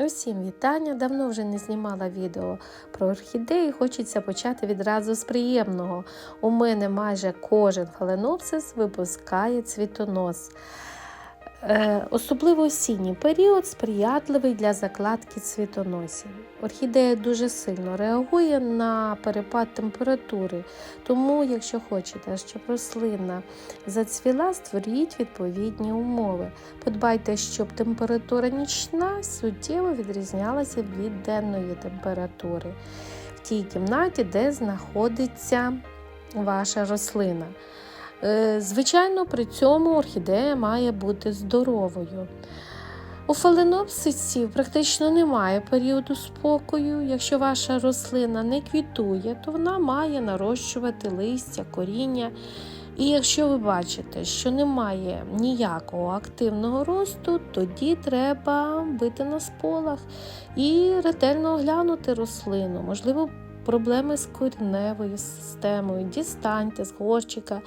Усім вітання! Давно вже не знімала відео про орхідеї. Хочеться почати відразу з приємного. У мене майже кожен фаленопсис випускає цвітонос. Е, особливо осінній період сприятливий для закладки цвітоносів. Орхідея дуже сильно реагує на перепад температури, тому, якщо хочете, щоб рослина зацвіла, створіть відповідні умови. Подбайте, щоб температура нічна суттєво відрізнялася від денної температури в тій кімнаті, де знаходиться ваша рослина. Е, Звичайно, при цьому орхідея має бути здоровою. У фаленопсисів практично немає періоду спокою. Якщо ваша рослина не квітує, то вона має нарощувати листя, коріння. І якщо ви бачите, що немає ніякого активного росту, тоді треба бити на сполах і ретельно оглянути рослину. Можливо, проблеми з кореневою системою, дістаньте з горщика,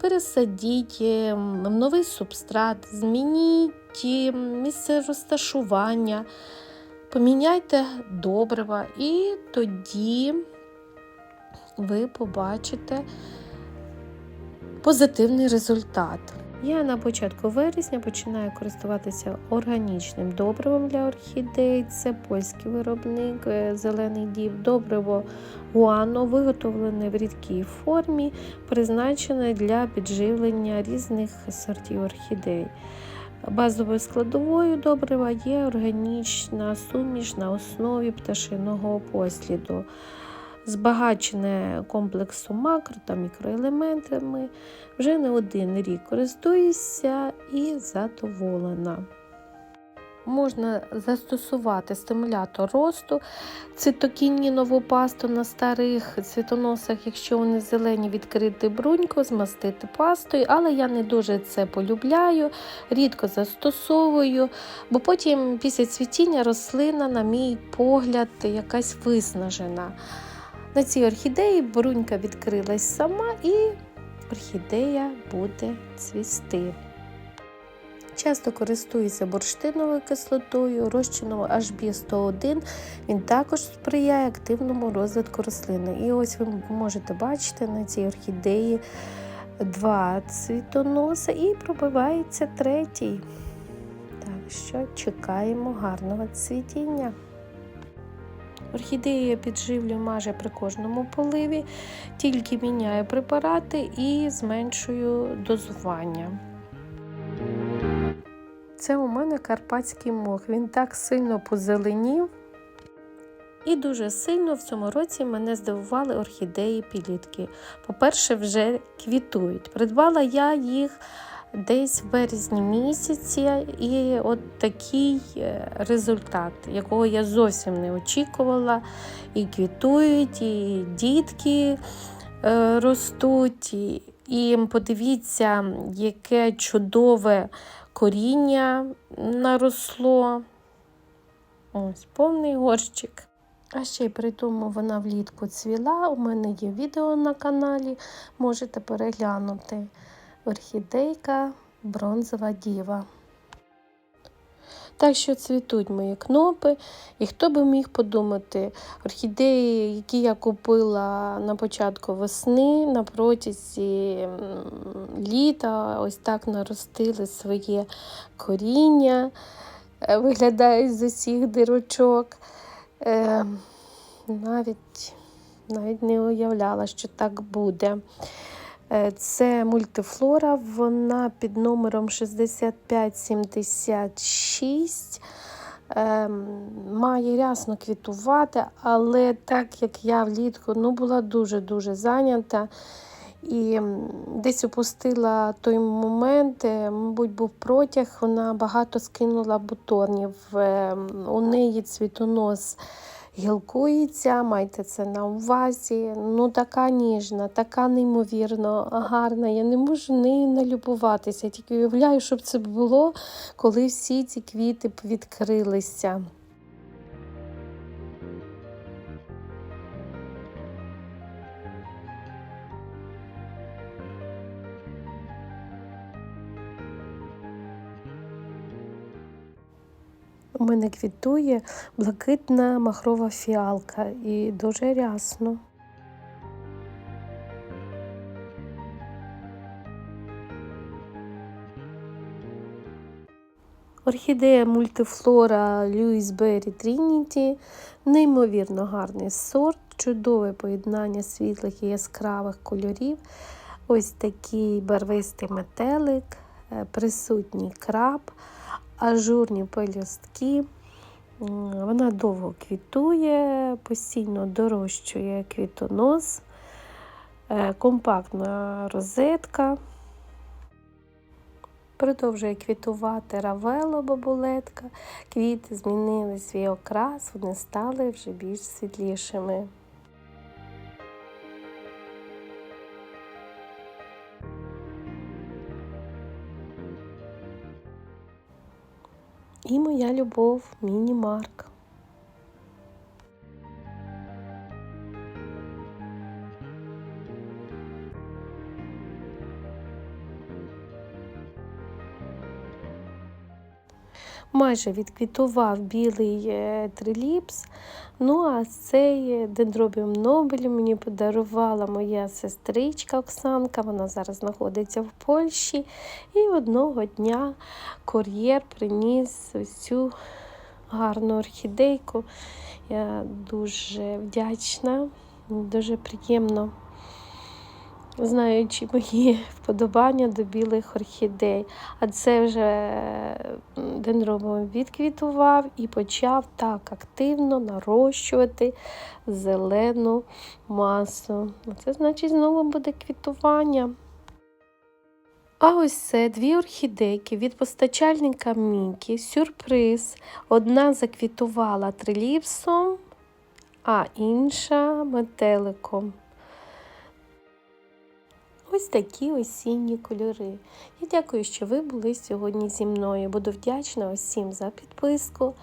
пересадіть е, новий субстрат, змініть е, місце розташування, поміняйте добрива, і тоді ви побачите позитивний результат. Я на початку вересня починаю користуватися органічним добривом для орхідей. Це польський виробник, е, зелений дів, добриво гуано, виготовлене в рідкій формі, призначене для підживлення різних сортів орхідей. Базовою складовою добрива є органічна суміш на основі пташиного посліду збагачене комплексом макро та мікроелементами. Вже не один рік користуюся і задоволена. Можна застосувати стимулятор росту, цитокінінову пасту на старих цвітоносах, якщо вони зелені, відкрити бруньку, змастити пастою, але я не дуже це полюбляю, рідко застосовую, бо потім після цвітіння рослина, на мій погляд, якась виснажена. На цій орхідеї брунька відкрилась сама і орхідея буде цвісти. Часто користуюся бурштиновою кислотою, розчином HB101. Він також сприяє активному розвитку рослини. І ось ви можете бачити на цій орхідеї два цвітоноса і пробивається третій. Так що чекаємо гарного цвітіння. Орхідеї я підживлюю майже при кожному поливі, тільки міняю препарати і зменшую дозування. Це у мене карпатський мох. Він так сильно позеленів. І дуже сильно в цьому році мене здивували орхідеї підлітки. По-перше, вже квітують. Придбала я їх десь в березні місяці, і от такий е, результат, якого я зовсім не очікувала. І квітують, і дітки е, ростуть. І, подивіться, яке чудове коріння наросло. Ось повний горщик. А ще й при тому вона влітку цвіла. У мене є відео на каналі, можете переглянути орхідейка бронзова діва. Так що цвітуть мої кнопи, і хто би міг подумати, орхідеї, які я купила на початку весни, на протязі літа, ось так наростили своє коріння, е, виглядають з усіх дирочок. Е, навіть, навіть не уявляла, що так буде. Е, це мультифлора, вона під номером 6576. Ем, має рясно квітувати, але так як я влітку ну, була дуже-дуже зайнята і десь опустила той момент, е, мабуть, був протяг, вона багато скинула бутонів. Ем, у неї цвітонос гілкується, майте це на увазі. Ну, така ніжна, така неймовірно гарна. Я не можу нею налюбуватися. Я тільки уявляю, щоб це було, коли всі ці квіти відкрилися. У мене квітує блакитна махрова фіалка і дуже рясно. Орхідея мультифлора Беррі Трініті неймовірно гарний сорт, чудове поєднання світлих і яскравих кольорів. Ось такий барвистий метелик, е, присутній краб, ажурні пелюстки. Вона довго квітує, постійно дорощує квітонос, е, компактна розетка. Продовжує квітувати равело бабулетка. Квіти змінили свій окрас, вони стали вже більш світлішими. І моя любов міні-марк. Майже відквітував білий е, триліпс. Ну, а цей дендробіум Нобелі мені подарувала моя сестричка Оксанка. Вона зараз знаходиться в Польщі. І одного дня кур'єр приніс ось цю гарну орхідейку. Я дуже вдячна, дуже приємно знаючи мої вподобання до білих орхідей. А це вже дендробом відквітував і почав так активно нарощувати зелену масу. Це значить знову буде квітування. А ось це дві орхідейки від постачальника Мікі. Сюрприз. Одна заквітувала триліпсом, а інша метеликом. Ось такі осінні кольори. Я дякую, що ви були сьогодні зі мною. Буду вдячна усім за підписку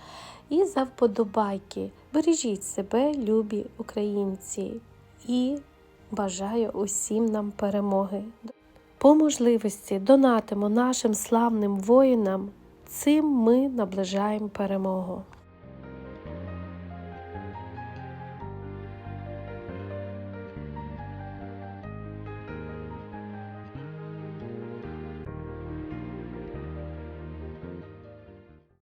і за вподобайки. Бережіть себе, любі українці, і бажаю усім нам перемоги. По можливості донатимо нашим славним воїнам. Цим ми наближаємо перемогу.